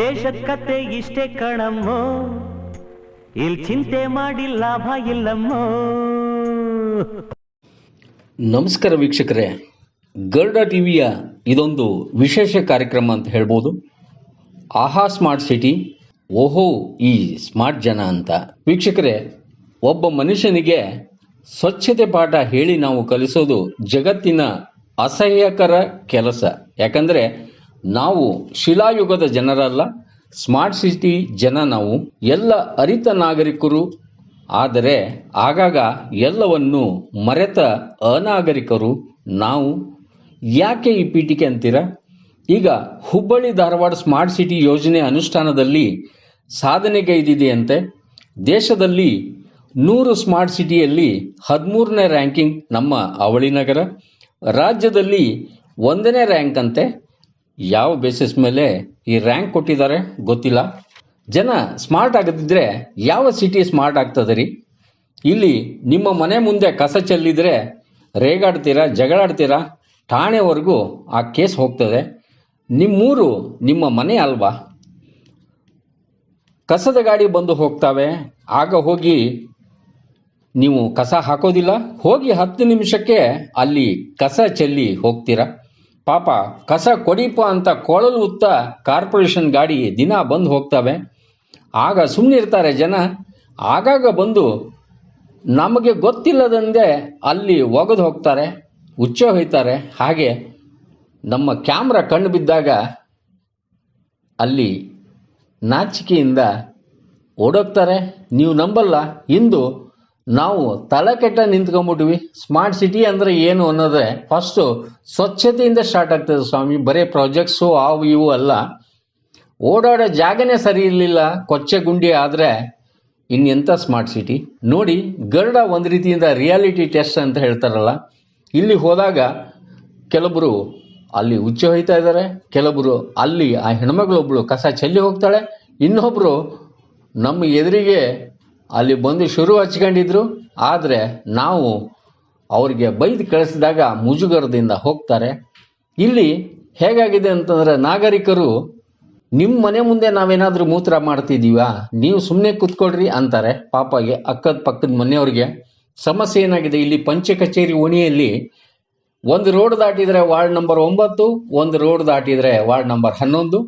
ದೇಶದ ಕತೆ ಇಷ್ಟೇ ಕಣಮ್ಮೋ. ಇಲ್ಲಿ ಚಿಂತೆ ಮಾಡಿ ಲಾಭ ಇಲ್ಲಮ್ಮೋ. ನಮಸ್ಕಾರ ವೀಕ್ಷಕರೇ. ಗರುಡ ಟಿವಿಯ ಇದೊಂದು ವಿಶೇಷ ಕಾರ್ಯಕ್ರಮ ಅಂತ ಹೇಳ್ಬೋದು. ಆಹಾ ಸ್ಮಾರ್ಟ್ ಸಿಟಿ, ಓಹೋ ಈ ಸ್ಮಾರ್ಟ್ ಜನ ಅಂತ. ವೀಕ್ಷಕರೇ, ಒಬ್ಬ ಮನುಷ್ಯನಿಗೆ ಸ್ವಚ್ಛತೆ ಪಾಠ ಹೇಳಿ ನಾವು ಕಲಿಸೋದು ಜಗತ್ತಿನ ಅಸಹ್ಯಕರ ಕೆಲಸ. ಯಾಕಂದರೆ ನಾವು ಶಿಲಾಯುಗದ ಜನರಲ್ಲ, ಸ್ಮಾರ್ಟ್ ಸಿಟಿ ಜನ ನಾವು, ಎಲ್ಲ ಅರಿತ ನಾಗರಿಕರು. ಆದರೆ ಆಗಾಗ ಎಲ್ಲವನ್ನು ಮರೆತ ಅನಾಗರಿಕರು ನಾವು. ಯಾಕೆ ಈ ಪೀಠಿಕೆ ಅಂತೀರಾ? ಈಗ ಹುಬ್ಬಳ್ಳಿ ಧಾರವಾಡ ಸ್ಮಾರ್ಟ್ ಸಿಟಿ ಯೋಜನೆ ಅನುಷ್ಠಾನದಲ್ಲಿ ಸಾಧನೆಗೈದಿದೆಯಂತೆ ದೇಶದಲ್ಲಿ ನೂರು ಸ್ಮಾರ್ಟ್ ಸಿಟಿಯಲ್ಲಿ ಹದಿಮೂರನೇ ರ್ಯಾಂಕಿಂಗ್ ನಮ್ಮ ಅವಳಿ ನಗರ. ರಾಜ್ಯದಲ್ಲಿ ಒಂದನೇ ರ್ಯಾಂಕ್ ಅಂತೆ. ಯಾವ ಬೇಸಿಸ್ ಮೇಲೆ ಈ ರ್ಯಾಂಕ್ ಕೊಟ್ಟಿದ್ದಾರೆ ಗೊತ್ತಿಲ್ಲ. ಜನ ಸ್ಮಾರ್ಟ್ ಆಗದಿದ್ರೆ ಯಾವ ಸಿಟಿ ಸ್ಮಾರ್ಟ್ ಆಗ್ತದೆ ರೀ ಇಲ್ಲಿ ನಿಮ್ಮ ಮನೆ ಮುಂದೆ ಕಸ ಚೆಲ್ಲಿದ್ರೆ, ರೇಗಾಡ್ತೀರಾ, ಜಗಳಾಡ್ತೀರಾ, ಠಾಣೆವರೆಗೂ ಆ ಕೇಸ್ ಹೋಗ್ತದೆ. ನಿಮ್ಮೂರು ನಿಮ್ಮ ಮನೆ ಅಲ್ವಾ? ಕಸದ ಗಾಡಿ ಬಂದು ಹೋಗ್ತಾವೆ. ಆಗ ಹೋಗಿ ನೀವು ಕಸ ಹಾಕೋದಿಲ್ಲ. ಹೋಗಿ ಹತ್ತು ನಿಮಿಷಕ್ಕೆ ಅಲ್ಲಿ ಕಸ ಚೆಲ್ಲಿ ಹೋಗ್ತೀರಾ? ಪಾಪ ಕಸ ಕೊಡಿಪ ಅಂತ ಕೊಳಲು ಉತ್ತ ಕಾರ್ಪೊರೇಷನ್ ಗಾಡಿ ದಿನ ಬಂದು ಹೋಗ್ತವೆ. ಆಗ ಸುಮ್ಮನೆ ಇರ್ತಾರೆ ಜನ. ಆಗಾಗ ಬಂದು ನಮಗೆ ಗೊತ್ತಿಲ್ಲದಂದೆ ಅಲ್ಲಿ ಒಗೆದು ಹೋಗ್ತಾರೆ, ಹುಚ್ಚ ಹೋಯ್ತಾರೆ. ಹಾಗೆ ನಮ್ಮ ಕ್ಯಾಮ್ರಾ ಕಣ್ಣು ಬಿದ್ದಾಗ ಅಲ್ಲಿ ನಾಚಿಕೆಯಿಂದ ಓಡೋಗ್ತಾರೆ. ನೀವು ನಂಬಲ್ಲ. ಇಂದು ನಾವು ತಲೆ ಕೆಟ್ಟ ನಿಂತ್ಕೊಂಡ್ಬಿಟ್ವಿ. ಸ್ಮಾರ್ಟ್ ಸಿಟಿ ಅಂದರೆ ಏನು ಅನ್ನೋದೇ ಫಸ್ಟು ಸ್ವಚ್ಛತೆಯಿಂದ ಸ್ಟಾರ್ಟ್ ಆಗ್ತದೆ ಸ್ವಾಮಿ. ಬರೀ ಪ್ರಾಜೆಕ್ಟ್ಸು ಅವು ಇವು ಅಲ್ಲ. ಓಡಾಡೋ ಜಾಗನೇ ಸರಿ ಇರಲಿಲ್ಲ. ಕೊಚ್ಚೆ ಗುಂಡಿ ಆದರೆ ಇನ್ನೆಂಥ ಸ್ಮಾರ್ಟ್ ಸಿಟಿ ನೋಡಿ, ಗರುಡ ಒಂದು ರೀತಿಯಿಂದ ರಿಯಾಲಿಟಿ ಟೆಸ್ಟ್ ಅಂತ ಹೇಳ್ತಾರಲ್ಲ. ಇಲ್ಲಿ ಹೋದಾಗ ಕೆಲವರು ಅಲ್ಲಿ ಉಚ್ಚೆ ಹೋಯ್ತಾ ಇದ್ದಾರೆ ಕೆಲವರು ಅಲ್ಲಿ ಆ ಹೆಣ್ಮಗಳೊಬ್ಳು ಕಸ ಚೆಲ್ಲಿ ಹೋಗ್ತಾಳೆ. ಇನ್ನೊಬ್ಬರು ನಮ್ಮ ಎದುರಿಗೆ ಅಲ್ಲಿ ಬಂದು ಶುರು ಹಚ್ಕೊಂಡಿದ್ರು. ಆದರೆ ನಾವು ಅವ್ರಿಗೆ ಬೈದು ಕಳಿಸಿದಾಗ ಮುಜುಗರದಿಂದ ಹೋಗ್ತಾರೆ. ಇಲ್ಲಿ ಹೇಗಾಗಿದೆ ಅಂತಂದರೆ ನಾಗರಿಕರು ನಿಮ್ಮ ಮನೆ ಮುಂದೆ ನಾವೇನಾದರೂ ಮೂತ್ರ ಮಾಡ್ತಿದ್ದೀವಾ ನೀವು ಸುಮ್ಮನೆ ಕೂತ್ಕೊಳ್ರಿ ಅಂತಾರೆ ಪಾಪಗೆ ಅಕ್ಕದ ಪಕ್ಕದ ಮನೆಯವ್ರಿಗೆ. ಸಮಸ್ಯೆ ಏನಾಗಿದೆ? ಇಲ್ಲಿ ಪಂಚ ಕಚೇರಿ ಓಣಿಯಲ್ಲಿ ಒಂದು ರೋಡ್ ದಾಟಿದರೆ ವಾರ್ಡ್ ನಂಬರ್ ಒಂಬತ್ತು, ಒಂದು ರೋಡ್ ದಾಟಿದರೆ ವಾರ್ಡ್ ನಂಬರ್ ಹನ್ನೊಂದು.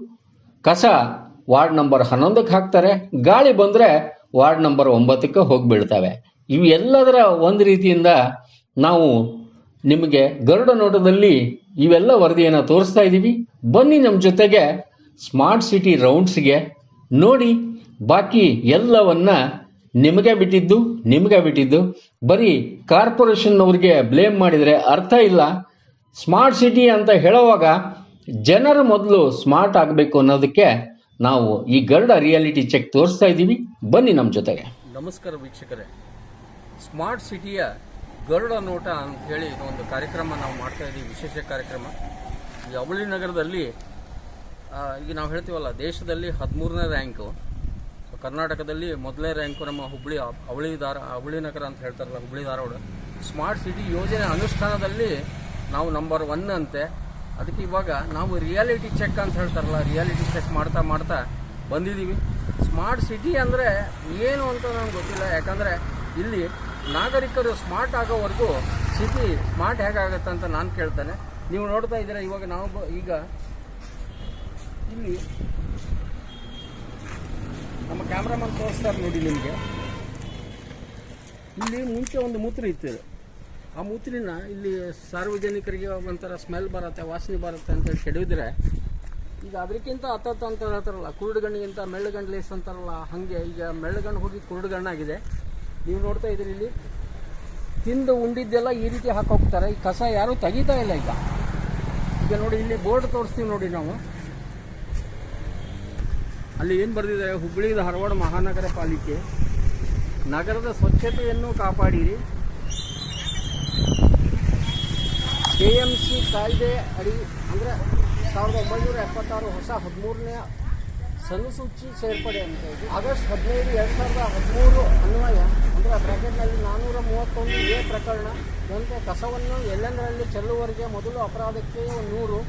ಕಸ ವಾರ್ಡ್ ನಂಬರ್ ಹನ್ನೊಂದಕ್ಕೆ ಹಾಕ್ತಾರೆ. ಗಾಳಿ ಬಂದರೆ ವಾರ್ಡ್ ನಂಬರ್ ಒಂಬತ್ತಕ್ಕೆ ಹೋಗಿ ಇವೆಲ್ಲದರ ಒಂದು ರೀತಿಯಿಂದ ನಾವು ನಿಮಗೆ ಗರುಡ ನೋಟದಲ್ಲಿ ಇವೆಲ್ಲ ವರದಿಯನ್ನು ತೋರಿಸ್ತಾ ಇದ್ದೀವಿ ಬನ್ನಿ ನಮ್ಮ ಜೊತೆಗೆ ಸ್ಮಾರ್ಟ್ ಸಿಟಿ ರೌಂಡ್ಸ್ಗೆ ನೋಡಿ ಬಾಕಿ ಎಲ್ಲವನ್ನ ನಿಮಗೆ ಬಿಟ್ಟಿದ್ದು ನಿಮಗೆ ಬಿಟ್ಟಿದ್ದು. ಬರೀ ಕಾರ್ಪೊರೇಷನ್ನವ್ರಿಗೆ ಬ್ಲೇಮ್ ಮಾಡಿದರೆ ಅರ್ಥ ಇಲ್ಲ. ಸ್ಮಾರ್ಟ್ ಸಿಟಿ ಅಂತ ಹೇಳುವಾಗ ಜನರು ಮೊದಲು ಸ್ಮಾರ್ಟ್ ಆಗಬೇಕು ಅನ್ನೋದಕ್ಕೆ ನಾವು ಈ ಗರುಡ ರಿಯಾಲಿಟಿ ಚೆಕ್ ತೋರಿಸ್ತಾ ಇದ್ದೀವಿ. ಬನ್ನಿ ನಮ್ಮ ಜೊತೆಗೆ. ನಮಸ್ಕಾರ ವೀಕ್ಷಕರೇ. ಸ್ಮಾರ್ಟ್ ಸಿಟಿಯ ಗರುಡ ನೋಟ ಅಂತ ಹೇಳಿ ಒಂದು ಕಾರ್ಯಕ್ರಮ ನಾವು ಮಾಡ್ತಾ ಇದ್ದೀವಿ, ವಿಶೇಷ ಕಾರ್ಯಕ್ರಮ. ಈ ಅವಳಿ ನಗರದಲ್ಲಿ ಈಗ ನಾವು ಹೇಳ್ತೀವಲ್ಲ, ದೇಶದಲ್ಲಿ ಹದಿಮೂರನೇ ರ್ಯಾಂಕು. ಕರ್ನಾಟಕದಲ್ಲಿ ಮೊದಲನೇ ರ್ಯಾಂಕು ನಮ್ಮ ಹುಬ್ಬಳ್ಳಿ ಅವಳಿ ದಾರ ಅವಳಿ ನಗರ ಅಂತ ಹೇಳ್ತಾರಲ್ಲ ಹುಬ್ಬಳ್ಳಿ ಧಾರವಾಡ. ಸ್ಮಾರ್ಟ್ ಸಿಟಿ ಯೋಜನೆ ಅನುಷ್ಠಾನದಲ್ಲಿ ನಾವು ನಂಬರ್ ಒನ್ ಅಂತೆ. ಅದಕ್ಕೆ ಇವಾಗ ನಾವು ರಿಯಾಲಿಟಿ ಚೆಕ್ ಅಂತ ಹೇಳ್ತಾರಲ್ಲ ರಿಯಾಲಿಟಿ ಚೆಕ್ ಮಾಡ್ತಾ ಮಾಡ್ತಾ ಬಂದಿದ್ದೀವಿ. ಸ್ಮಾರ್ಟ್ ಸಿಟಿ ಅಂದರೆ ಏನು ಅಂತ ನನಗೆ ಗೊತ್ತಿಲ್ಲ. ಯಾಕಂದರೆ ಇಲ್ಲಿ ನಾಗರಿಕರು ಸ್ಮಾರ್ಟ್ ಆಗೋವರೆಗೂ ಸಿಟಿ ಸ್ಮಾರ್ಟ್ ಹೇಗಾಗತ್ತೆ ಅಂತ ನಾನು ಕೇಳ್ತೇನೆ. ನೀವು ನೋಡ್ತಾ ಇದ್ದೀರಾ, ಇವಾಗ ನಾವು ಈಗ ಇಲ್ಲಿ ನಮ್ಮ ಕ್ಯಾಮ್ರಾಮನ್ ತೋರಿಸ್ತಾರೆ ನೋಡಿ ನಿಮಗೆ. ಇಲ್ಲಿ ಮುಂಚೆ ಒಂದು ಮೂತ್ರ ಇತ್ತು ಆ ಮೂತ್ರಿನ ಇಲ್ಲಿ ಸಾರ್ವಜನಿಕರಿಗೆ ಒಂಥರ ಸ್ಮೆಲ್ ಬರುತ್ತೆ, ವಾಸನೆ ಬರುತ್ತೆ ಅಂತೇಳಿ ಕೆಡವಿದ್ರೆ, ಈಗ ಅದಕ್ಕಿಂತ ಹತ್ತತ್ತು ಅಂತ ಹೇಳ್ತಾರಲ್ಲ, ಕುರುಡುಗಣ್ಣಿಗಿಂತ ಮೆಳ್ಳಗಣ್ಣು ಲೇಸ್ ಅಂತಾರಲ್ಲ, ಹಾಗೆ ಈಗ ಮೆಳ್ಳಗಣ್ಣು ಹೋಗಿ ಕುರುಡುಗಣ್ಣಾಗಿದೆ. ನೀವು ನೋಡ್ತಾ ಇದ್ದೀರಿ ಇಲ್ಲಿ, ತಿಂದು ಉಂಡಿದ್ದೆಲ್ಲ ಈ ರೀತಿ ಹಾಕೋಗ್ತಾರೆ ಈ ಕಸ ಯಾರೂ ತೆಗಿತಾ ಇಲ್ಲ ಈಗ. ಈಗ ನೋಡಿ, ಇಲ್ಲಿ ಬೋರ್ಡ್ ತೋರಿಸ್ತೀವಿ ನೋಡಿ ನಾವು. ಅಲ್ಲಿ ಏನು ಬರೆದಿದೆ? ಹುಬ್ಬಳ್ಳಿ ಧಾರವಾಡ ಮಹಾನಗರ ಪಾಲಿಕೆ. ನಗರದ ಸ್ವಚ್ಛತೆಯನ್ನು ಕಾಪಾಡಿರಿ. ಕೆ ಎಂ ಸಿ ಕಾಯ್ದೆ ಅಡಿ ಅಂದರೆ ಸಾವಿರದ ಒಂಬೈನೂರ ಎಪ್ಪತ್ತಾರು ಹೊಸ ಹದಿಮೂರನೇ ಸನುಸೂಚಿ ಸೇರ್ಪಡೆ ಅಂತ ಇದೆ. ಆಗಸ್ಟ್ ಹದಿನೈದು, ಎರಡು ಸಾವಿರದ ಹದಿಮೂರು ಅನ್ವಯ ಅಂದರೆ ಬ್ರ್ಯಾಕೆಟ್ನಲ್ಲಿ ನಾನ್ನೂರ ಮೂವತ್ತೊಂದು ಎ ಪ್ರಕರಣ ದಂತೆ ಕಸವನ್ನು ಎಲ್ಲೆಂದರಲ್ಲಿ ಚೆಲ್ಲುವರಿಗೆ ಮೊದಲು ಅಪರಾಧಕ್ಕೆ ನೂರು,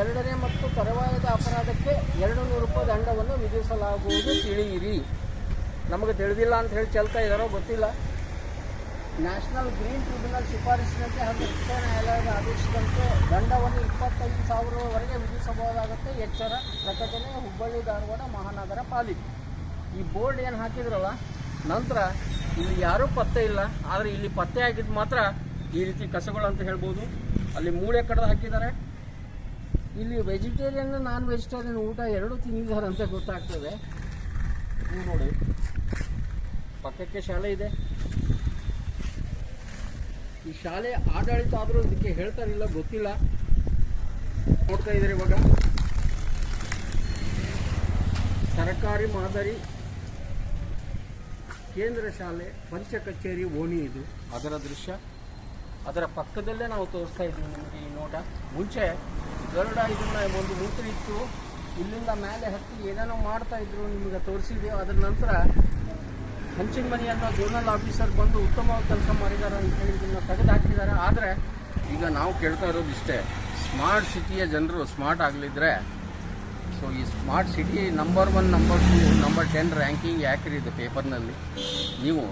ಎರಡನೇ ಮತ್ತು ತರುವಾಯದ ಅಪರಾಧಕ್ಕೆ ಎರಡು ನೂರು ರೂಪಾಯಿ ದಂಡವನ್ನು ವಿಧಿಸಲಾಗುವುದು ತಿಳಿಯಿರಿ. ನಮಗೆ ತಿಳಿದಿಲ್ಲ ಅಂತ ಹೇಳಿ ಚೆಲ್ತಾ ಇದ್ದಾರೋ ಗೊತ್ತಿಲ್ಲ. ನ್ಯಾಷನಲ್ ಗ್ರೀನ್ ಟ್ರಿಬ್ಯುನಲ್ ಶಿಫಾರಸಿನಂತೆ ಹಾಗೂ ಉಚ್ಚ ನ್ಯಾಯಾಲಯದ ಆದೇಶದಂತೆ ದಂಡವನ್ನು ಇಪ್ಪತ್ತೈದು ಸಾವಿರವರೆಗೆ ವಿಧಿಸಬಹುದಾಗುತ್ತೆ. ಎಚ್ಚರ ಪ್ರಕಟಣೆ, ಹುಬ್ಬಳ್ಳಿ, ಧಾರವಾಡ, ಮಹಾನಗರ ಪಾಲಿಕೆ. ಈ ಬೋರ್ಡ್ ಏನು ಹಾಕಿದ್ರಲ್ಲ, ನಂತರ ಇಲ್ಲಿ ಯಾರೂ ಪತ್ತೆ ಇಲ್ಲ, ಆದರೆ ಇಲ್ಲಿ ಪತ್ತೆ ಆಗಿದ್ದು ಮಾತ್ರ ಈ ರೀತಿ ಕಸಗಳು ಅಂತ ಹೇಳ್ಬೋದು. ಅಲ್ಲಿ ಮೂಳೆ ಕಡ್ದು ಹಾಕಿದ್ದಾರೆ. ಇಲ್ಲಿ ವೆಜಿಟೇರಿಯನ್ ನಾನ್ ವೆಜಿಟೇರಿಯನ್ ಊಟ ಎರಡೂ ತಿಂದಿದ್ದಾರೆ ಅಂತ ಗೊತ್ತಾಗ್ತದೆ. ನೀವು ನೋಡಿ, ಪಕ್ಕಕ್ಕೆ ಶಾಲೆ ಇದೆ. ಈ ಶಾಲೆ ಆಡಳಿತ ಆದರೂ ಇದಕ್ಕೆ ಹೇಳ್ತಾರಿಲ್ಲ ಗೊತ್ತಿಲ್ಲ. ನೋಡ್ತಾ ಇದ್ದಾರೆ ಇವಾಗ. ಸರ್ಕಾರಿ ಮಾದರಿ ಕೇಂದ್ರ ಶಾಲೆ, ಪಂಚ ಕಚೇರಿ, ಓಣಿ ಇದು. ಅದರ ದೃಶ್ಯ. ಅದರ ಪಕ್ಕದಲ್ಲೇ ನಾವು ತೋರಿಸ್ತಾ ಇದ್ದೀವಿ ನಿಮಗೆ ಈ ನೋಟ. ಮುಂಚೆ ಗರುಡ ಇದನ್ನ ಒಂದು ಮೂತ್ರ ಇತ್ತು ಇಲ್ಲಿಂದ ಮೇಲೆ ಹತ್ತಿ ಏನೇನೋ ಮಾಡ್ತಾ ಇದ್ರು ನಿಮಗೆ ತೋರಿಸಿದ್ವಿ ಅದರ ನಂತರ ಹಂಚಿನ ಮನೆಯನ್ನು ಜೋನಲ್ ಆಫೀಸರ್ ಬಂದು ಉತ್ತಮವಾಗಿ ಕೆಲಸ ಮಾಡಿದ್ದಾರೆ ಅಂತ ಹೇಳಿ ಇದನ್ನು ತೆಗೆದು ಹಾಕಿದ್ದಾರೆ. ಆದರೆ ಈಗ ನಾವು ಕೇಳ್ತಾ ಇರೋದು ಇಷ್ಟೇ ಸ್ಮಾರ್ಟ್ ಸಿಟಿಯ ಜನರು ಸ್ಮಾರ್ಟ್ ಆಗಲಿದ್ರೆ ಸೊ ಈ smart city number one number two number ten ranking ಯಾಕ್ರಿ ಇದು ಪೇಪರ್ನಲ್ಲಿ ನೀವು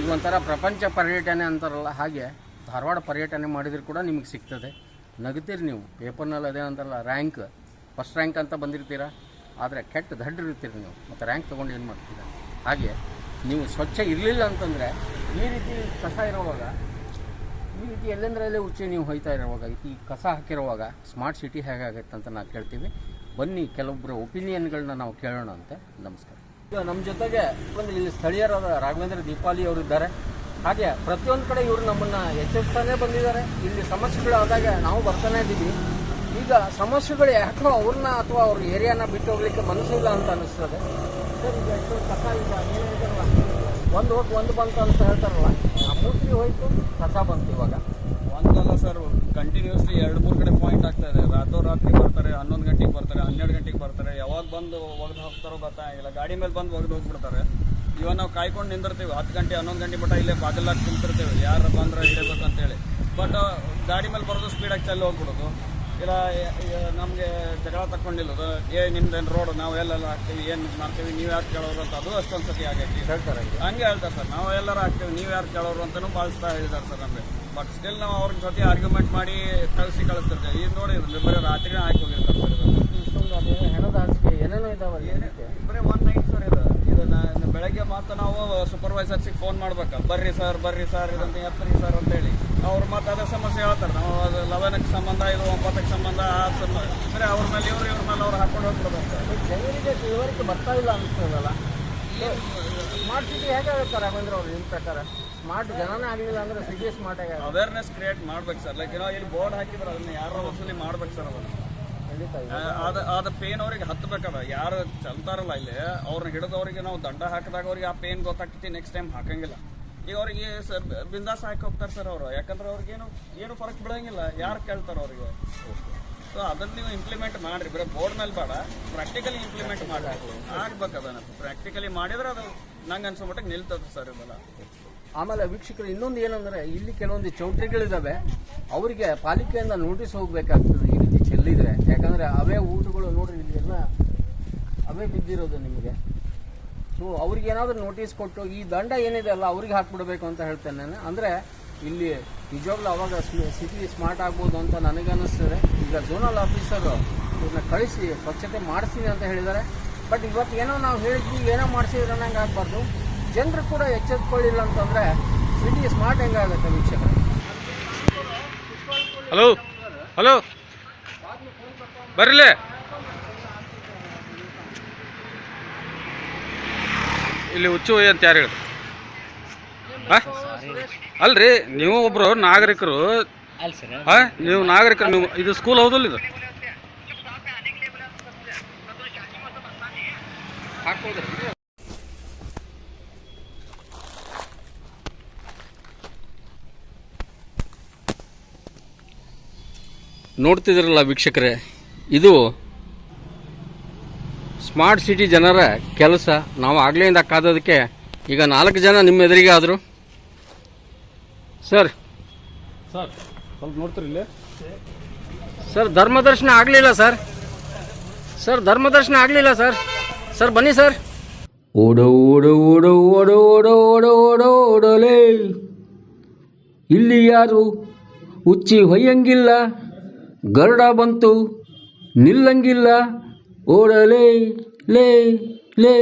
ಈಗ ಒಂಥರ ಪ್ರಪಂಚ ಪರ್ಯಟನೆ ಅಂತಾರಲ್ಲ, ಹಾಗೆ ಧಾರವಾಡ ಪರ್ಯಟನೆ ಮಾಡಿದ್ರು ಕೂಡ ನಿಮಗೆ ಸಿಗ್ತದೆ. ನಗುತ್ತೀರಿ ನೀವು ಪೇಪರ್ನಲ್ಲಿ ಅದೇ ಅಂತಾರಲ್ಲ ರ್ಯಾಂಕ್ ಫಸ್ಟ್ ರ್ಯಾಂಕ್ ಅಂತ ಬಂದಿರ್ತೀರಾ? ಆದರೆ ಕೆಟ್ಟ ದಡ್ಡಿರ್ತೀರಿ ನೀವು, ಮತ್ತು ರ್ಯಾಂಕ್ ತೊಗೊಂಡು ಏನು ಮಾಡ್ತೀರಾ? ಹಾಗೆ ನೀವು ಸ್ವಚ್ಛ ಇರಲಿಲ್ಲ ಅಂತಂದರೆ ಈ ರೀತಿ ಕಸ ಇರೋವಾಗ, ಈ ರೀತಿ ಎಲ್ಲೆಂದರಲ್ಲೇ ಉಚ್ಚೆ ನೀವು ಹೋಯ್ತಾ ಇರೋವಾಗ, ಈ ಕಸ ಹಾಕಿರುವಾಗ ಸ್ಮಾರ್ಟ್ ಸಿಟಿ ಹೇಗಾಗತ್ತೆ ಅಂತ ನಾವು ಕೇಳ್ತೀವಿ. ಬನ್ನಿ ಕೆಲವೊಬ್ಬರ ಒಪಿನಿಯನ್ಗಳನ್ನ ನಾವು ಕೇಳೋಣ ಅಂತ. ನಮಸ್ಕಾರ. ಈಗ ನಮ್ಮ ಜೊತೆಗೆ ಒಂದು ಇಲ್ಲಿ ಸ್ಥಳೀಯರಾದ ರಾಘವೇಂದ್ರ ದೀಪಾಲಿ ಅವರು ಇದ್ದಾರೆ ಹಾಗೆ ಪ್ರತಿಯೊಂದು ಕಡೆ ಇವರು ನಮ್ಮನ್ನು ಎಚ್ಚರಿಸ್ತಾನೆ ಬಂದಿದ್ದಾರೆ. ಇಲ್ಲಿ ಸಮಸ್ಯೆಗಳು ಆದಾಗ ನಾವು ಬರ್ತಾನೆ ಇದ್ದೀವಿ. ಈಗ ಸಮಸ್ಯೆಗಳು ಯಾಕೋ ಅವ್ರನ್ನ ಅಥವಾ ಅವ್ರ ಏರಿಯಾನ ಬಿಟ್ಟು ಹೋಗ್ಲಿಕ್ಕೆ ಮನಸ್ಸಿಲ್ಲ ಅಂತ ಅನಿಸ್ತದೆ. ಒಂದು ಹೋಗಿ ಒಂದು ಬಂತು ಅಂತ ಹೇಳ್ತಾರಲ್ಲ, ಆ ಮೂರ್ತಿ ಹೋಯ್ತು, ಕಸ ಬಂತು ಇವಾಗ. ಒಂದಲ್ಲ ಸರ್ ಕಂಟಿನ್ಯೂಸ್ಲಿ ಎರಡು, ಮೂರು ಕಡೆ ಪಾಯಿಂಟ್ ಆಗ್ತಾ ಇದೆ. ರಾತ್ರಿ ಬರ್ತಾರೆ, ಹನ್ನೊಂದು ಗಂಟೆಗೆ ಬರ್ತಾರೆ, ಹನ್ನೆರಡು ಗಂಟೆಗೆ ಬರ್ತಾರೆ. ಯಾವಾಗ ಬಂದು ಒಗೆದು ಹೋಗ್ತಾರೋ ಗೊತ್ತಾಗಿಲ್ಲ. ಗಾಡಿ ಮೇಲೆ ಬಂದು ಒಗೆದು ಹೋಗ್ಬಿಡ್ತಾರೆ. ಇವಾಗ ನಾವು ಕಾಯ್ಕೊಂಡು ನಿಂದಿರ್ತೀವಿ ಹತ್ತು ಗಂಟೆ, ಹನ್ನೊಂದು ಗಂಟೆ ಮಟ್ಟ ಇಲ್ಲೇ ಬಾಗಿಲಾಗಿ ಕುಂತಿರ್ತೀವಿ. ಯಾರು ಬಂದ್ರೆ ಇಡಬೇಕಂತೇಳಿ ಬಟ್ ಗಾಡಿ ಮೇಲೆ ಬರೋದು ಸ್ಪೀಡಾಗಿ ಚೆಲ್ಲಿ ಹೋಗ್ಬಿಡೋದು. ಇಲ್ಲ ನಮಗೆ ಜಗಳ ತಕ್ಕೊಂಡಿಲ್ಲದು. ಏ ನಿಮ್ದೇನು ರೋಡ್ ನಾವು ಎಲ್ಲೆಲ್ಲ ಹಾಕ್ತೀವಿ ಏನು ಮಾಡ್ತೀವಿ ನೀವು ಯಾರು ಕೇಳೋರು ಅಂತ ಅದು ಅಷ್ಟೊಂದು ಸತಿ ಆಗೈತಿ. ಹೇಳ್ತಾರೆ ಹಂಗೆ. ಹೇಳ್ತಾರೆ ಸರ್ ನಾವು ಎಲ್ಲರೂ ಹಾಕ್ತೀವಿ ನೀವು ಯಾರು ಕೇಳೋರು ಅಂತಲೂ ಭಾವಿಸ್ತಾ ಹೇಳಿದ್ದಾರೆ ಸರ್ ನಮಗೆ. ಬಟ್ ಸ್ಟಿಲ್ ನಾವು ಅವ್ರ ಜೊತೆ ಆರ್ಗ್ಯುಮೆಂಟ್ ಮಾಡಿ ಕಳಿಸಿ ಕಳಿಸ್ತಿರ್ತೇವೆ. ಈಗ ನೋಡಿ ಇದು ಬರೀ ರಾತ್ರಿನೇ ಹಾಕಿ ಹೋಗಿರ್ತಾರೆ ಸರ್ ಇದು ಇಷ್ಟೊಂದು ಅದೇ ಹೆಣದ ಹಾಸಿಗೆ ಏನೇನೋ ಇದಾವೆ. ಬರೀ ಒನ್ ನೈಟ್ ಸರ್ ಇದು. ಬೆಳಗ್ಗೆ ಮಾತ್ರ ನಾವು ಸೂಪರ್ವೈಸರ್ಸಿಗೆ ಫೋನ್ ಮಾಡ್ಬೇಕು. ಬರ್ರಿ ಸರ್ ಬರ್ರಿ ಸರ್ ಇದನ್ನು ಎತ್ತರಿ ಸರ್ ಅಂತೇಳಿ. ಅವ್ರು ಮತ್ತೆ ಅದೇ ಸಮಸ್ಯೆ ಹೇಳ್ತಾರೆ. ನಾವು ಅದು ಲೆವೆನಕ್ಕೆ ಸಂಬಂಧ ಇದು ಒಂಬತ್ತಕ್ಕೆ ಸಂಬಂಧ ಆ ಸಂಬಂಧ ಬರೀ ಅವ್ರ ಮೇಲೆ ಇವ್ರು ಇವ್ರ ಮೇಲೆ ಅವ್ರು ಹಾಕೊಂಡು ಹೋಗ್ಬಿಡ್ಬೇಕು ಸರ್ ಜನರಿಗೆ ತಿಳುವಳಿಕೆ ಬರ್ತಾ ಇಲ್ಲ ಅನಿಸ್ತದಲ್ಲ? ಸ್ಮಾರ್ಟ್ ಸಿಟಿ ಹೇಗೆ ಹೇಳ್ತಾರೆ ರಾಘವೇಂದ್ರ ಅವರು ನಿಮ್ಮ ಪ್ರಕಾರ? ಸ್ಮಾರ್ಟ್ ಜನನೇ ಆಗಲಿಲ್ಲ ಅಂದ್ರೆ ಸಿಟಿ ಸ್ಮಾರ್ಟ್ ಆಗಿ ಅವೇರ್ನೆಸ್ ಕ್ರಿಯೇಟ್ ಮಾಡ್ಬೇಕು ಸರ್ ಲೈಕ್ ಏನೋ ಇಲ್ಲಿ ಬೋರ್ಡ್ ಹಾಕಿದ್ರೆ ಅದನ್ನ ಯಾರೋ ವಸೂಲಿ ಮಾಡ್ಬೇಕು ಸರ್. ಆ- ಅದ ಪೇನ್ ಅವ್ರಿಗೆ ಹತ್ತಬೇಕದ ಯಾರು ಚಲ್ತಾರಲ್ಲ ಇಲ್ಲಿ. ಅವ್ರನ್ನ ಹಿಡಿದವ್ರಿಗೆ ನಾವು ದಂಡ ಹಾಕಿದಾಗ ಅವ್ರಿಗೆ ಆ ಪೇನ್ ಗೊತ್ತಾಗ್ತೈತಿ ನೆಕ್ಸ್ಟ್ ಟೈಮ್ ಹಾಕಂಗಿಲ್ಲ. ಈಗ ಅವ್ರಿಗೆ ಸರ್ ಬಿಂದಾಸ್ ಹಾಕಿ ಹೋಗ್ತಾರೆ ಸರ್ ಅವರು. ಯಾಕಂದ್ರೆ ಅವ್ರಿಗೇನು ಏನು ಫರಕ್ ಬಿಡಂಗಿಲ್ಲ ಯಾರು ಕೇಳ್ತಾರೆ ಅವ್ರಿಗೆ. ಸೊ ಅದನ್ನ ನೀವು ಇಂಪ್ಲಿಮೆಂಟ್ ಮಾಡ್ರಿ. ಬರೀ ಬೋರ್ಡ್ ಮೇಲೆ ಬೇಡ. ಪ್ರಾಕ್ಟಿಕಲಿ ಇಂಪ್ಲಿಮೆಂಟ್ ಮಾಡಿ ಆಗ್ಬೇಕು ಅದನ್ನ. ಪ್ರಾಕ್ಟಿಕಲಿ ಮಾಡಿದ್ರೆ ಅದು ನಂಗೆ ಅನ್ಸೋ ಮಟ್ಟಿಗೆ ನಿಲ್ತದೆ ಸರ್ ಇದೆಲ್ಲ. ಆಮೇಲೆ ವೀಕ್ಷಕರು ಇನ್ನೊಂದು ಏನಂದ್ರೆ, ಇಲ್ಲಿ ಕೆಲವೊಂದು ಚೌಟ್ರಿಗಳಿದ್ದಾವೆ ಅವರಿಗೆ ಪಾಲಿಕೆಯಿಂದ ನೋಟಿಸ್ ಹೋಗ್ಬೇಕಾಗ್ತದೆ ಈ ರೀತಿ ಚೆಲ್ಲಿದ್ರೆ. ಯಾಕಂದ್ರೆ ಅವೇ ಊಟಗಳು ನೋಡ್ರಿ ಇಲ್ಲಿ ಎಲ್ಲ ಅವೇ ಬಿದ್ದಿರೋದು ನಿಮಗೆ. ಸೊ ಅವ್ರಿಗೆ ಏನಾದರೂ ನೋಟಿಸ್ ಕೊಟ್ಟು, ಈ ದಂಡ ಏನಿದೆ ಅಲ್ಲ, ಅವ್ರಿಗೆ ಹಾಕ್ಬಿಡ್ಬೇಕು ಅಂತ ಹೇಳ್ತೇನೆ ನಾನು. ಅಂದರೆ, ಇಲ್ಲಿ ನಿಜವಾಗ್ಲೂ ಅವಾಗ ಸಿಟಿ ಸ್ಮಾರ್ಟ್ ಆಗ್ಬೋದು ಅಂತ ನನಗನ್ನಿಸ್ತದೆ ಈಗ ಝೋನಲ್ ಆಫೀಸರು ಇವ್ರನ್ನ ಕಳಿಸಿ, ಸ್ವಚ್ಛತೆ ಮಾಡಿಸ್ತೀನಿ ಅಂತ ಹೇಳಿದ್ದಾರೆ. ಬಟ್ ಇವತ್ತು ಏನೋ ನಾವು ಹೇಳಿದ್ವಿ, ಏನೋ ಮಾಡಿಸಿದ್ರೆ ನಂಗೆ ಆಗಬಾರ್ದು. ಜನರು ಕೂಡ ಎಚ್ಚೆತ್ಕೊಳ್ಳಿಲ್ಲ ಅಂತಂದರೆ ಸಿಟಿ ಸ್ಮಾರ್ಟ್ ಹೆಂಗಾಗುತ್ತೆ ವೀಕ್ಷಕರು? ಹಲೋ? ಹಲೋ? ಬರಲಿ? ಇಲ್ಲಿ ಹುಚ್ಚು ಅಂತ ಯಾರು ಹೇಳಿದ್ರು? ಅಲ್ರಿ, ನೀವು ಒಬ್ರು ನಾಗರಿಕರು. ಹಾಂ, ನೀವು ನಾಗರಿಕರು, ನೀವು ಇದು ಸ್ಕೂಲ್ ಹೌದಲ್ಲ ಇದು? ನೋಡ್ತಿದ್ರಲ್ಲ ವೀಕ್ಷಕರೇ ಇದು ಸ್ಮಾರ್ಟ್ ಸಿಟಿ ಜನರ ಕೆಲಸ. ನಾವು ಆಗ್ಲಿಂದ ಕಾದೋದಕ್ಕೆ ಈಗ ನಾಲ್ಕು ಜನ ನಿಮ್ಮ ಎದುರಿಗೆ ಆದರು. ಸರ್. ಸರ್ ಸ್ವಲ್ಪ ನೋಡ್ತೀರಿ ಇಲ್ಲಿ? ಸರ್ ಧರ್ಮದರ್ಶನ ಆಗಲಿಲ್ಲ ಸರ್. ಸರ್ ಧರ್ಮದರ್ಶನ ಆಗಲಿಲ್ಲ ಸರ್. ಸರ್ ಬನ್ನಿ ಸರ್. ಓಡೋ ಓಡೋ ಓಡೋ ಓಡೋ ಓಡೋ ಓಡೋ ಓಡೋ ಓಡೋಲೇ. ಇಲ್ಲಿ ಯಾರು ಉಚ್ಚಿ ಹೊಯ್ಯಂಗಿಲ್ಲ. ಗರುಡ ಬಂತು. ನಿಲ್ಲಂಗಿಲ್ಲ. ಓಡಲೇ ಲೇ ಲೇ.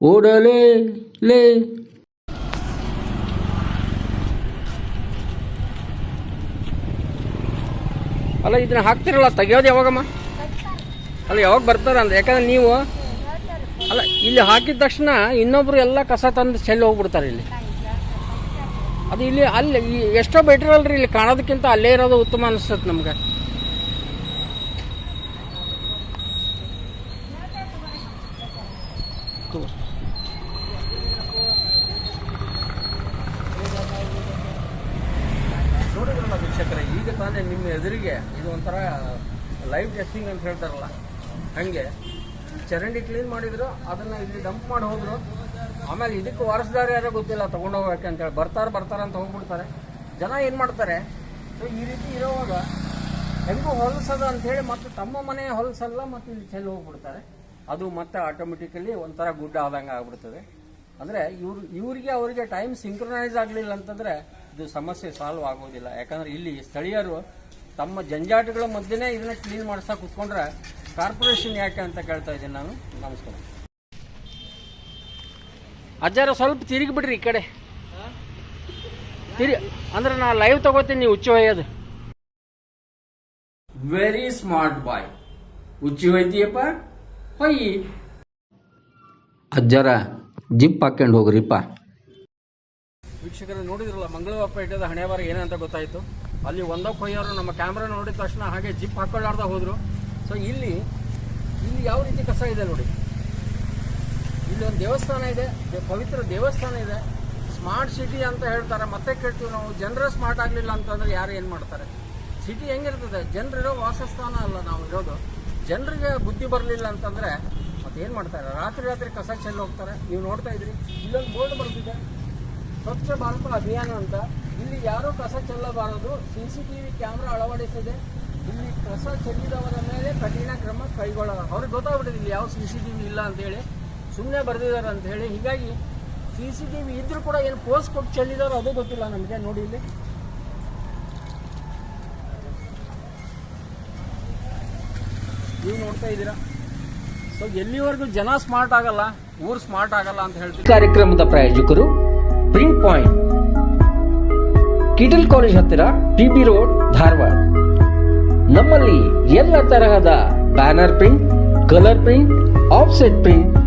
ಓಡಲೇ ಲೇ. ಅಲ್ಲ, ಇದನ್ನ ಹಾಕ್ತಿರಲ್ಲ, ತೆಗಿಯೋದು ಯಾವಾಗಮ್ಮ? ಅಲ್ಲ, ಯಾವಾಗ ಬರ್ತಾರ ಅಂತ. ಯಾಕಂದ್ರೆ ನೀವು ಅಲ್ಲ, ಇಲ್ಲಿ ಹಾಕಿದ ತಕ್ಷಣ ಇನ್ನೊಬ್ರು ಎಲ್ಲ ಕಸ ತಂದು ಚೆಲ್ಲಿ ಹೋಗ್ಬಿಡ್ತಾರೆ ಇಲ್ಲಿ. ಅದು ಇಲ್ಲಿ ಅಲ್ಲಿ ಎಷ್ಟೋ ಬೆಟರ್ ಅಲ್ರಿ, ಇಲ್ಲಿ ಕಾಣೋದಕ್ಕಿಂತ ಅಲ್ಲೇ ಇರೋದು ಉತ್ತಮ ಅನಿಸ್ತದೆ ನಮ್ಗೆ. ನೋಡಿದ್ರಲ್ಲ ಈಗ ತಾನೇ ನಿಮ್ಮ ಎದುರಿಗೆ ಇದು ಒಂಥರ ಲೈವ್ ಟೆಸ್ಟಿಂಗ್ ಅಂತ ಹೇಳ್ತಾರಲ್ಲ, ಹಂಗೆ ಚರಂಡಿ ಕ್ಲೀನ್ ಮಾಡಿದ್ರು, ಅದನ್ನ ಇಲ್ಲಿ ಡಂಪ್ ಮಾಡಿ ಹೋದ್ರು ಆಮೇಲೆ ಇದಕ್ಕೆ ವಾರಸದಾರ ಯಾರೋ ಗೊತ್ತಿಲ್ಲ, ತಗೊಂಡು ಹೋಗಕ್ಕೆ ಅಂತೇಳಿ. ಬರ್ತಾರೆ ಬರ್ತಾರೆ ಅಂತ ಹೋಗ್ಬಿಡ್ತಾರೆ. ಜನ ಏನು ಮಾಡ್ತಾರೆ? ಸೊ ಈ ರೀತಿ ಇರೋವಾಗ ಹೆಂಗೂ ಹೊಲಸದ ಅಂತ ಹೇಳಿ ಮತ್ತೆ ತಮ್ಮ ಮನೆ ಹೊಲಸಲ್ಲ ಮತ್ತೆ ಇಲ್ಲಿ ಚೆಲ್ಲಿ ಹೋಗ್ಬಿಡ್ತಾರೆ. ಅದು ಮತ್ತೆ ಆಟೋಮೆಟಿಕಲಿ ಒಂಥರ ಗುಡ್ಡ ಆದಂಗೆ ಆಗ್ಬಿಡ್ತದೆ. ಅಂದರೆ ಇವ್ರು, ಇವರಿಗೆ ಅವರಿಗೆ ಟೈಮ್ ಸಿಂಕ್ರನೈಸ್ ಆಗಲಿಲ್ಲ ಅಂತಂದರೆ ಇದು ಸಮಸ್ಯೆ ಸಾಲ್ವ್ ಆಗೋದಿಲ್ಲ. ಯಾಕಂದ್ರೆ ಇಲ್ಲಿ ಸ್ಥಳೀಯರು ತಮ್ಮ ಜಂಜಾಟಗಳ ಮಧ್ಯೆನೇ ಇದನ್ನ ಕ್ಲೀನ್ ಮಾಡ್ಸಕ್ಕೆ ಕುತ್ಕೊಂಡ್ರೆ ಕಾರ್ಪೊರೇಷನ್ ಯಾಕೆ ಅಂತ ಕೇಳ್ತಾ ಇದ್ದೀನಿ ನಾನು. ನಮಸ್ಕಾರ. ಅಜ್ಜಾರ ಸ್ವಲ್ಪ ತಿರುಗಿ ಬಿಡ್ರಿ ಈ ಕಡೆ. ತಿರುಗಿ ಅಂದ್ರೆ ನಾ ಲೈವ್ ತಗೋತೀನಿ ನೀವು ಹುಚ್ಚು ಒಯ್ಯೋದು. ವೆರಿ ಸ್ಮಾರ್ಟ್ ಬಾಯ್ ಹುಚ್ಚಿ ಹೋಯ್ತೀಯಪ್ಪ ಹೊಯ್ಯಿ ಅಜ್ಜಾರ ಜಿಪ್ ಹಾಕೊಂಡು ಹೋಗ್ರಿಪ್ಪ ವೀಕ್ಷಕರು ನೋಡಿದ್ರಲ್ಲ ಮಂಗಳವಾರ ಪೇಟೆದ ಹಣೆ ಬಾರ ಏನಂತ ಗೊತ್ತಾಯ್ತು. ಅಲ್ಲಿ ಒಂದಕ್ಕೆ ಹೊಯ್ಯೋರು ನಮ್ಮ ಕ್ಯಾಮ್ರಾ ನೋಡಿದ ತಕ್ಷಣ ಹಾಗೆ ಜಿಪ್ ಹಾಕೊಳ್ಳಾರ್ದ ಹೋದ್ರು. ಸೊ ಇಲ್ಲಿ ಇಲ್ಲಿ ಯಾವ ರೀತಿ ಕಸ ಇದೆ ನೋಡಿ. ಇಲ್ಲಿ ಒಂದು ದೇವಸ್ಥಾನ ಇದೆ. ಪವಿತ್ರ ದೇವಸ್ಥಾನ ಇದೆ. ಸ್ಮಾರ್ಟ್ ಸಿಟಿ ಅಂತ ಹೇಳ್ತಾರೆ. ಮತ್ತೆ ಕೇಳ್ತೀವಿ ನಾವು. ಜನರೇ ಸ್ಮಾರ್ಟ್ ಆಗಲಿಲ್ಲ ಅಂತಂದ್ರೆ ಯಾರು ಏನು ಮಾಡ್ತಾರೆ? ಸಿಟಿ ಹೆಂಗಿರ್ತದೆ? ಜನರಿರೋ ವಾಸಸ್ಥಾನ ಅಲ್ಲ ನಾವು ಇರೋದು. ಜನರಿಗೆ ಬುದ್ಧಿ ಬರಲಿಲ್ಲ ಅಂತಂದರೆ ಮತ್ತೆ ಏನು ಮಾಡ್ತಾರೆ? ರಾತ್ರಿ ರಾತ್ರಿ ಕಸ ಚೆಲ್ಲಿ ಹೋಗ್ತಾರೆ. ನೀವು ನೋಡ್ತಾ ಇದ್ರಿ. ಇಲ್ಲೊಂದು ಬೋರ್ಡ್ ಬರ್ತಿದೆ ಸ್ವಚ್ಛ ಭಾರತ ಅಭಿಯಾನ ಅಂತ. ಇಲ್ಲಿ ಯಾರೂ ಕಸ ಚೆಲ್ಲಬಾರದು. C C T V camera ಅಳವಡಿಸಿದೆ. ಇಲ್ಲಿ ಕಸ ಚೆಲ್ಲಿದವರ ಮೇಲೆ ಕಠಿಣ ಕ್ರಮ ಕೈಗೊಳ್ಳ ಅವ್ರಿಗೆ ಗೊತ್ತಾಗ್ಬಿಟ್ಟಿದೆ ಇಲ್ಲಿ ಯಾವ ಸಿ ಸಿ ಟಿ ವಿ ಇಲ್ಲ ಅಂತೇಳಿ ಸುಮ್ಮನೆ ಬರೆದಿದ್ದಾರೆ ಅಂತ ಹೇಳಿ, ಹೀಗಾಗಿ ಸಿ ಸಿ ಟಿ ವಿ ಇದ್ರೂ ಕೂಡ ಏನು ಪೋಸ್ಟ್ ಕೊಟ್ಟು ಚೆಲ್ಲಿದಾರೋ ಅದು ಗೊತ್ತಿಲ್ಲ ನಮಗೆ, ನೋಡಿ ಇಲ್ಲಿ. ನೀವು ನೋಡ್ತಾ ಇದ್ದೀರಾ? ಸೊ ಎಲ್ಲಿವರೆಗೂ ಜನ ಸ್ಮಾರ್ಟ್ ಆಗಲ್ಲ, ಊರು ಸ್ಮಾರ್ಟ್ ಆಗಲ್ಲ ಅಂತ ಹೇಳ್ತೀವಿ. ಕಾರ್ಯಕ್ರಮದ ಪ್ರಾಯೋಜಕರು ಪ್ರಿಂಟ್ ಪಾಯಿಂಟ್ ಕಿಟಲ್ ಕಾಲೇಜ್ ಹತ್ತಿರ ಟಿ ಬಿ ರೋಡ್ ಧಾರವಾಡ. ನಮ್ಮಲ್ಲಿ ಎಲ್ಲ ತರಹದ banner print colour print offset print